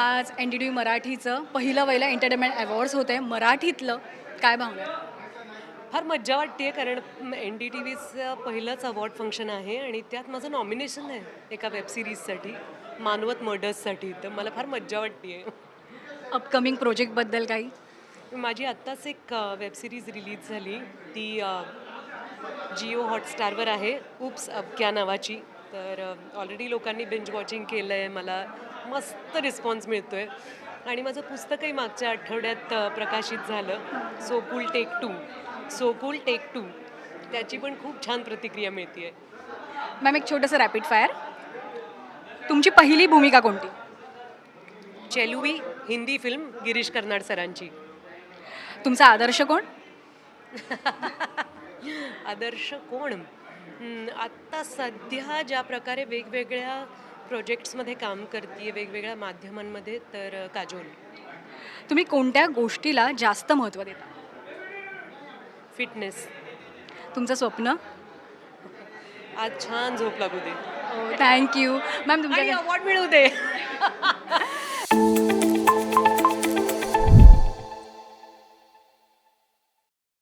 आज N D T मराठीचं पहिलं वहिलं एंटरटेनमेंट अवॉर्ड्स होते मराठीतलं. काय भावना? फार मज्जा वाटते कारण एन डी टी व्हीचं पहिलंच अवॉर्ड फंक्शन आहे आणि त्यात माझं नॉमिनेशन आहे एका वेबसिरीजसाठी मानवत मर्डर्ससाठी तर मला फार मज्जा वाटते अपकमिंग प्रोजेक्टबद्दल काही? माझी आत्ताच एक वेबसिरीज रिलीज झाली. ती जिओ हॉटस्टारवर आहे. उप्स अबक्या नावाची. तर ऑलरेडी लोकांनी बेंच वॉचिंग केलं आहे मला मस्त रिस्पॉन्स मिळतो आहे आणि माझं पुस्तकही मागच्या आठवड्यात प्रकाशित झालं so cool take two so cool take two त्याची पण खूप छान प्रतिक्रिया मिळते आहे मॅम एक छोटंसं रॅपिड फायर तुमची पहिली भूमिका कोणती? चेलुवी हिंदी फिल्म गिरीश कर्नाड सरांची. तुमचा आदर्श कोण? आदर्श कोण? आत्ता सध्या ज्या प्रकारे वेगवेगळ्या प्रोजेक्ट्समध्ये काम करते वेगवेगळ्या माध्यमांमध्ये तर काजोल. तुम्ही कोणत्या गोष्टीला जास्त महत्त्व देता? फिटनेस. तुमचं स्वप्न? आज छान झोप लागू दे. थँक्यू मॅम तुमच्या अवॉर्ड मिळू दे.